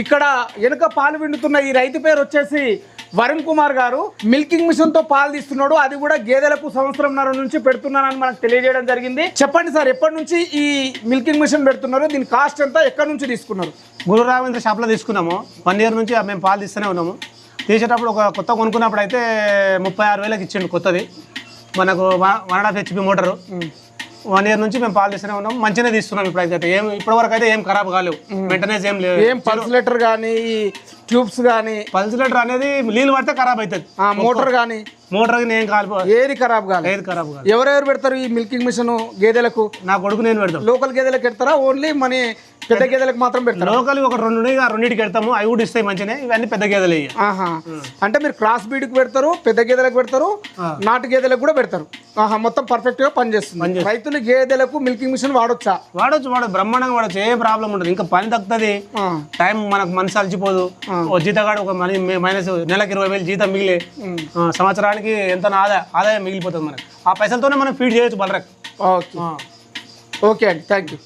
ఇక్కడ వెనుక పాలు విండుతున్న ఈ రైతు పేరు వచ్చేసి వరుణ్ కుమార్ గారు. మిల్కింగ్ మిషన్తో పాలు తీస్తున్నాడు. అది కూడా గేదెలకు సంవత్సరంన్నర నుంచి పెడుతున్నానని మనకు తెలియజేయడం జరిగింది. చెప్పండి సార్ ఎప్పటి నుంచి ఈ మిల్కింగ్ మిషన్ పెడుతున్నారు? దీని కాస్ట్ ఎంత? ఎక్కడి నుంచి తీసుకున్నారు? గురు రాఘవేంద్ర షాప్లో తీసుకున్నాము. వన్ ఇయర్ నుంచి మేము పాలు తీస్తూనే ఉన్నాము. తీసేటప్పుడు ఒక కొత్త కొనుక్కున్నప్పుడు అయితే ముప్పై ఆరు వేలకు ఇచ్చిండు కొత్తది. మనకు one and half HP motor. One year నుంచి మేము పాలు తీస్తూనే ఉన్నాం. మంచిగానే తీస్తున్నాం ఇప్పుడు అయితే. ఏం ఇప్పటి వరకు అయితే ఏం ఖరాబ్ కాలేవు మెయింటెనెన్స్ ఏం లేవు ఏం పల్స్ లెటర్ కానీ ట్యూబ్స్ కానీ పల్స్ లీటర్ అనేది నీళ్ళు పడితే ఖరాబ్ అవుతుంది. మోటార్ కానీ మోటార్ ఏం కాలిపో ఏది ఖరాబ్ కాలేదు. ఏది ఖరాబ్ కాదు ఎవరెవరు పెడతారు ఈ మిల్కింగ్ మిషన్ గేదెలకు? నా కొడుకు నేను పెడతాం. లోకల్ గేదెలకు పెడతారా? ఓన్లీ మన పెద్ద గేదెలకు మాత్రం పెడతారా. లోకల్ ఒక రెండు ఉన్నాయి ఆ రెండింటికి పెడతాము. అవి కూడా ఇస్తాయి మంచిగానే ఇవన్నీ పెద్ద గేదెలు. ఆహా. అంటే మీరు క్రాస్ బీడ్కి పెడతారు పెద్ద గేదెలకు పెడతారు నాటు గేదెలకు కూడా పెడతారు. ఆహా మొత్తం పర్ఫెక్ట్గా పనిచేస్తుంది. రైతులు గేదెలకు మిల్కింగ్ మిషన్ వాడొచ్చా? వాడొచ్చు వాడచ్చు బ్రహ్మాండంగా వాడచ్చు ఏ ప్రాబ్లం ఉండదు. ఇంకా పని తగ్గుతుంది టైం మనకు మనసు అలసిపోదు. జీతగాడు ఒక మనీ మైనస్ నెలకు ఇరవై వేలు జీతం మిగిలే. సంవత్సరానికి ఎంత ఆదాయం ఆదాయం మిగిలిపోతుంది మనకి. ఆ పైసలతోనే మనం ఫీడ్ చేయొచ్చు బలరక్. ఓకే. ఓకే అండి. Thank you